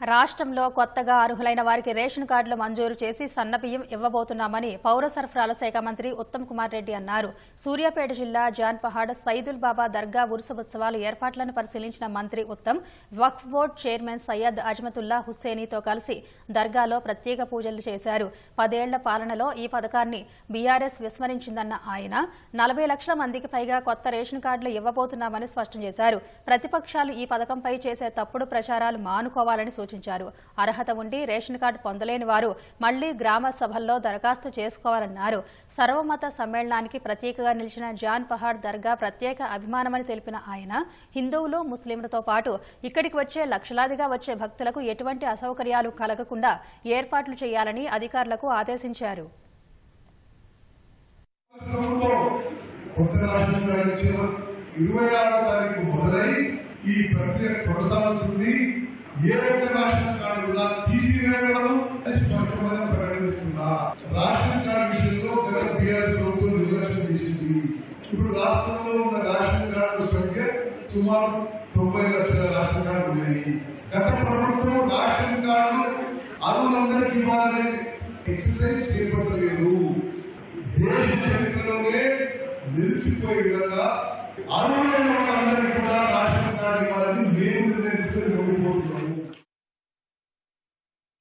రాష్ట్రంలో కొత్తగా అర్హులైన వారికి రేషన్ కార్డులు మంజూరు చేసి సన్నబియ్యం ఇవ్వబోతున్నామని పౌర సరఫరాల శాఖ మంత్రి ఉత్తమ్ కుమార్ రెడ్డి అన్నారు. సూర్యాపేట జిల్లా జాన్ పహాడ్ సైదుల్ బాబా దర్గా ఉరుసు ఉత్సవాలు ఏర్పాట్లను పరిశీలించిన మంత్రి ఉత్తమ్ వక్ఫ్ బోర్డు చైర్మన్ సయ్యద్ అజ్మతుల్లా హుస్సేనీతో కలిసి దర్గాలో ప్రత్యేక పూజలు చేశారు. పదేళ్ళ పాలనలో ఈ పథకాన్ని బీఆర్ఎస్ విస్మరించిందన్న ఆయన నలభై లక్షల మందికి పైగా కొత్త రేషన్ కార్డులు ఇవ్వబోతున్నామని స్పష్టం చేశారు. ప్రతిపక్షాలు ఈ పథకంపై చేసే తప్పుడు ప్రచారాలు మానుకోవాలని సూచించారు అర్హత ఉండి రేషన్ కార్డు పొందలేని వారు మళ్ళీ గ్రామ సభల్లో దరఖాస్తు చేసుకోవాలన్నారు. సర్వమత సమ్మేళనానికి ప్రత్యేకగా నిలిచిన జాన్ పహాడ్ దర్గా ప్రత్యేక అభిమానమని తెలిపిన ఆయన హిందువులు ముస్లింలతో పాటు ఇక్కడికి వచ్చే లక్షలాదిగా వచ్చే భక్తులకు ఎటువంటి అసౌకర్యాలు కలగకుండా ఏర్పాట్లు చేయాలని అధికారులకు ఆదేశించారు. కొత్త ఇరవై ఆరో తారీఖు మొదలై ఈ ఏవైతే ఒక్క రేషన్ కార్డు ఉందా తీసివేయడం స్పష్టంగా ప్రకటిస్తున్నా రేషన్ కార్డు విషయంలో గత బీఆర్ ప్రభుత్వం నిర్లక్ష్యం చేసింది. ఇప్పుడు రాష్ట్రంలో ఉన్న రేషన్ కార్డు సంఖ్య సుమారు తొంభై లక్షల రేషన్ కార్డు ఉన్నాయి. గత ప్రభుత్వం రేషన్ కార్డు అరువులందరికీ ఇవ్వాలనే ఎక్సర్సైజ్ చేపట్టలేదు. దేశ చరిత్రలోనే నిలిచిపోయే విధంగా అరువులైన వాళ్ళందరికీ కూడా రాష్ట్ర కార్డు ఇవ్వాలని మేము నిర్ణయించుకుని ముందుకు